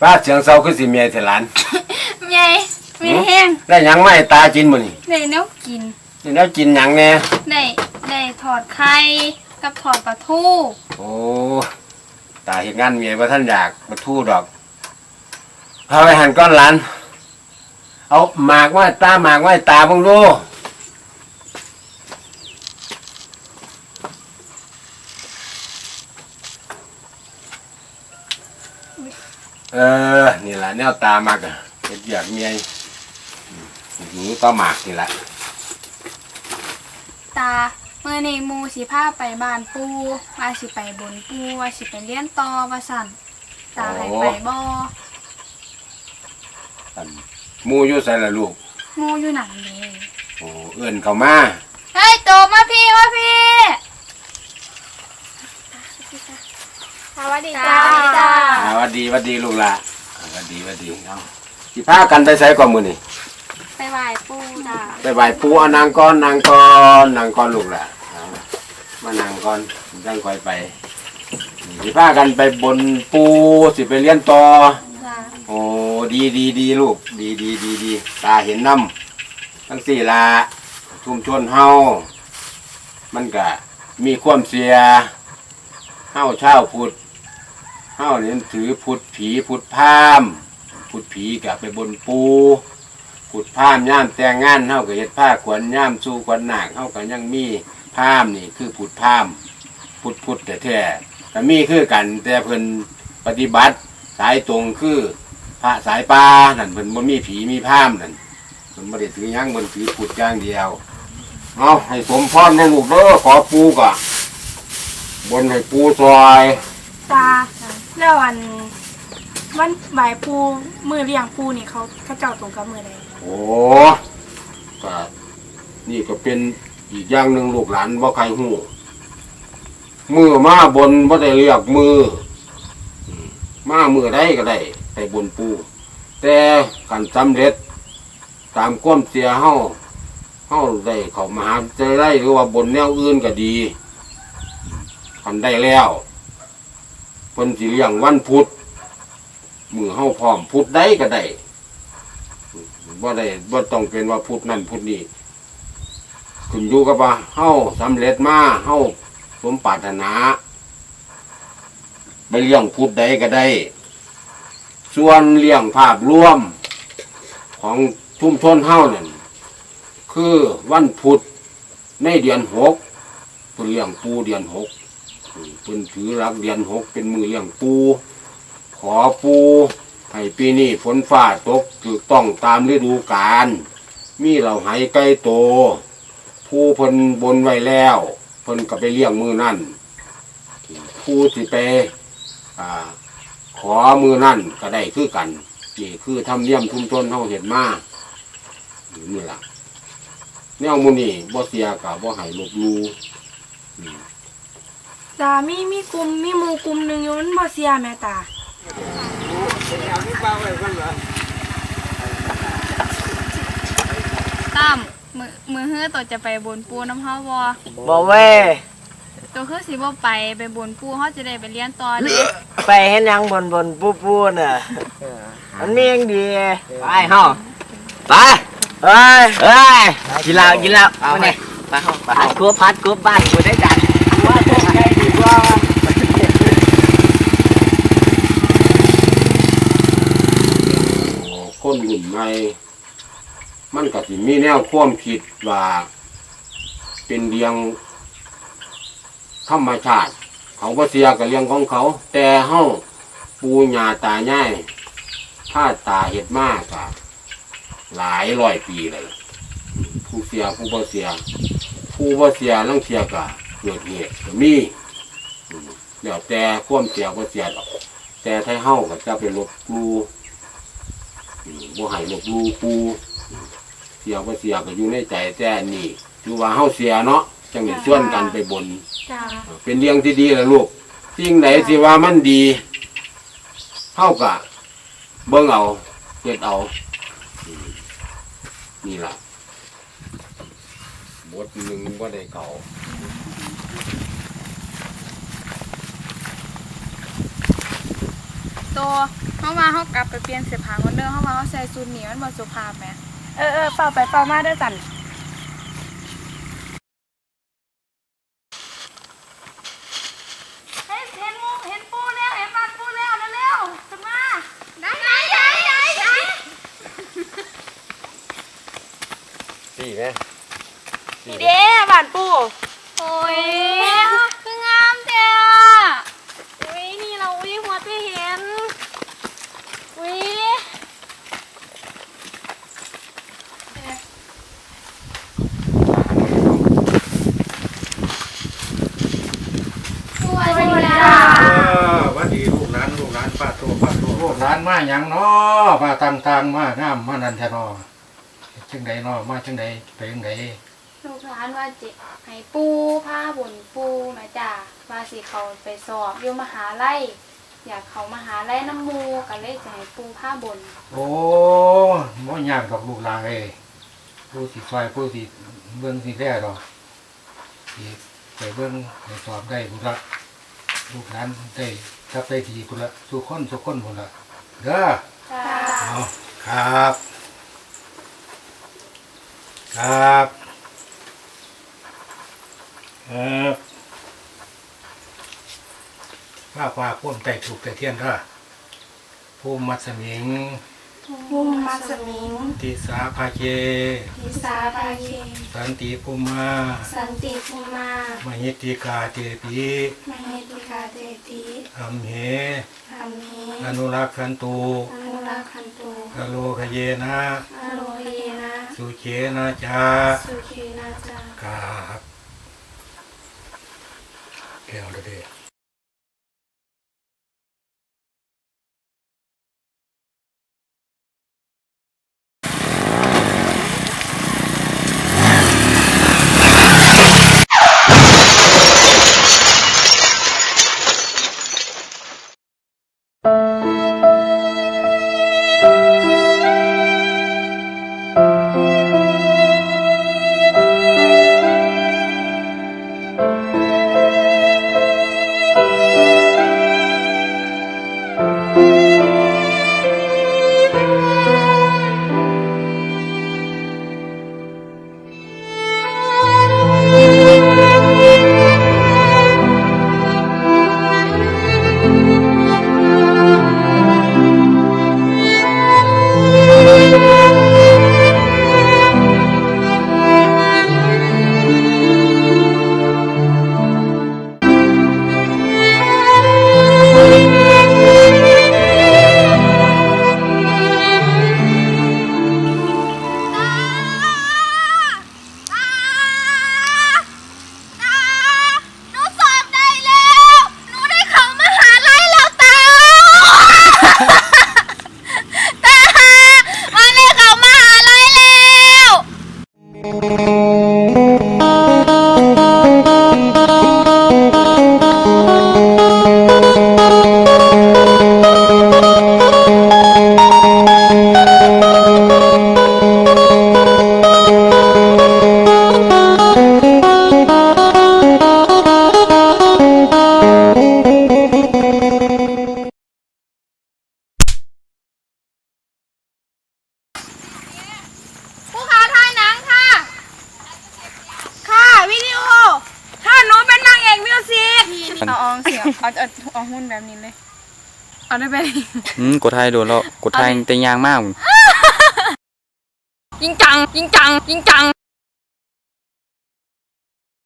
ป้าเสียงเศร้าคือสิเมียเถอะหลานใหญ่ไม่แห้งได้หยังไม่ตาจินมื้อนี่ได้แนวกินนี่แล้วกินหยังแน่ได้ได้ถอดไข่กับถอดปลาทูโอ้ตาเฮ็ดงานเมียบ่ท่านอยากมาทู่ดอกพาไปหันก้อนหลาน เอาหมากไว้ตาหมากไว้ตาเบิ่งดู เออ นี่ล่ะแนวตามากอะเฮ็ดอยากเมียหูก็หมากนี่ล่ะตาเมื่อในหมูสิพาไปบ้านปูว่าสิไปบนปูว่าสิไปเลี้ยนต่อว่าสั่นตาให้ไปบ่อันหมูอยู่ใส่ละลูกหมูอยู่หนังเลยโอ้เอื้อนเข้ามาเฮ้ยโตมาพี่มาพี่ ส วัสดีจ้าจ้าอ่าหวัดดีหวัดดีลูกละอ่าหวัดดีหวัดดีเอาสิพากันไปใส่ก่อนมือนี่ไปไหว้ปู่จ้าไปไหว้ปู่เอานางก้อนนางก้อนนางก้อนลูกละเอามานางก้อนจังคอยไปสิพากันไปบนปูสิไปเลี้ยนต่อ จ้าโอ้ดีดีดีลูก ดีดีดีดีตาเห็นน้ำทั้งสี่ละชุมชนเฮามันก็มีความเสียเฮาเช่าพุทธ เฮาเนี่ยถือพุทธผีพุทธพามพุทธผีกับไปบนปูพุทธพามย่ามแต่งงานเฮาก็เฮ็ดผ้าขวัญย่ามสู้ขวัญหนักเฮาก็ยังมีพามนี่คือพุทธพามพุทธพุทธแท้ๆก็มีคือกันแต่เพิ่นปฏิบัติสายตรงคือพระสายป่านั่นเพิ่นบ่มีผีมีพามนั่นเพิ่นบ่ได้ถือยังเพิ่นถือพุทธอย่างเดียวเอาให้สมพรในลูกเด้อขอปูก่ะบนให้ปูซอย ตา แล้วอันวันบ่ายปูมือเลี้ยงปูนี่เขาเขาเจ้าตรงกับมือใดโอ้ก็นี่ก็เป็นอีกอย่างหนึ่งลูกหลานบ่ใครฮู้มือมาบนบ่ได้เรียกมือมามือได้ก็ได้ไปบนปู แต่การสำเร็จ ตามความเสียเฮาเฮาได้เขามาหาใจได้หรือว่าบนแนวอื่นก็ดีคันได้แล้ว เพิ่นสิเลี้ยงวันพุธมือเฮาพร้อมพุธได้ก็ได้บ่ได้บ่ต้องเป็นว่าพุธนั่นพุธนี้ขึ้นอยู่กับว่าเฮาสำเร็จมาเฮาสมปรารถนาไปเลี้ยงพุธใดก็ได้ ส่วนเลี้ยงภาพรวมของชุมชนเฮานั่นคือวันพุธในเดือนหกเลี้ยงปูเดือนหก เพิ่นถือรักเดือนหกเป็นมือเลี้ยงปูขอปูให้ปีนี้ฝนฟ้าตกถูกต้องตามฤดูกาลมีเหล่าไหไก่โต ผู้เพิ่นบนไว้แล้วเพิ่นก็ไปเลี้ยงมือนั่นผู้ที่ไปอขอมือนั่นก็ได้คือกันนี่คือทำเนียมชุมชนเขาเห็นมานี่ล่ะแนวมูนี่บ่เสียกับบ่ให้ลบลู ตามีมีกลุ่มมีหมู่กลุ่มหนึ่งอยู่มันบ่เสียแม่ตา ตั้มมือมือเฮือตัวจะไปบนปูน้ำเฮาบ่บอกเว้ยตัวคือสิบ่ไปไปบนปูเฮาจะได้ไปเลี้ยนต่อเด้ไปเห็นยังบนบนปูปูน่ะมันมียังดีไปเฮาไปเอ้ยเอ้ยกินเหล้ากินเหล้าเอาไปไปเฮาไปพัดกบพัดกบบ้านกูได้จัดว่าตกใจดีกว่า คนรุ่นใหม่มันก็สิมีแนวความคิดว่าเป็นเรียงธรรมชาติ เขาบ่เสียกับเรียงของเขา แต่เฮาปูญาตายายถ้าตาเห็ดมากอะหลายร้อยปีเลย ผู้เสียผู้บ่เสีย ผู้บ่เสียลังเสียก็เกิดเหตุก็มี เดี๋ยวแต่ความเสียบ่เสียดอกแต่ถ้าเฮาก็จะไปลบหลูอืมบ่ให้ลบหลูปูอืมเสียบ่เสียก็อยู่ในใจแต่อันนี่ถือว่าเฮาเสียเนาะจังได้ชวนกันไปบน จ้าเป็นเรื่องที่ดีแล้วลูกสิ่งไหนที่ว่ามันดีเฮาก็เบิ่งเอาเฮ็ดเอาอืมนี่ล่ะบทหนึ่งบ่ได้เก่า ตัวเฮามาเฮากลับไปเปลี่ยนเสื้อผ้าก่อนเด้อเฮามาเฮาใส่ชุดนี้มันบ่สุภาพแหมเออเออเฝ้าไปเฝ้ามาเด้อสันเห็นเห็นงูเห็นปูแล้ว เห็นบ้านปูแล้วเร็วๆขึ้นมาได้ได้ได้ได้ได้สี่ไหมนี่เด้บ้านปูโอ้ยคืองามแท้ อุ้ยนี่เราอุ้ยหัวจะเห็นอุ้ย สวัสดีค่ะ วันดีลูกหลานลูกหลานป้าโตป้าโตลูกหลาน มาหยังน้อมาต่างต่างๆมางามมานันทนอจังใดน้อมาจังใดไปจังใดลูกหลานว่าจิให้ปูผ้าบนปูแม่จ้าว่าสิเขาไปสอบอยู่มหาลัยอยากเขามหาลัยน้ำมูก็เลยจะให้ปูผ้าบนโอ้บ่ยากดอกลูกหลานเอ้ยผู้สิซอยผู้สิเบิ่งสิแล่ดอกสิไปเบิ่งให้สอบได้พุ่นละลูกหลานได้ทับได้ดีพุ่นละสุขคนสุขคนพุ่นละ เด้อจ้าเอาครับ ครับ ครับข้าฟ้าพ่วมไต่ถูกแต่เทียนเด้อภูมิมัสมิงมุมมาสมิงทิสาภาเคทิสาภาเคสันติภูมิมาสันติภูมามหิติกาเตปิมเหติกาเตติ อัมเห ธรรมเมอนุรักขันตุอนุรักขันตุกะโลคเยนะอโลเยนะสุเขนะจาสุขีนาจา ครับแก้วเด้อ กเอาเอาเสียงเอาเอาเอาหุ้นแบบนี้เลย เอาได้ไปอืมกดไทยโดนแล้วกดไทยเอาดิแต่ยางมาก ยิงจัง ยิงจัง ยิงจัง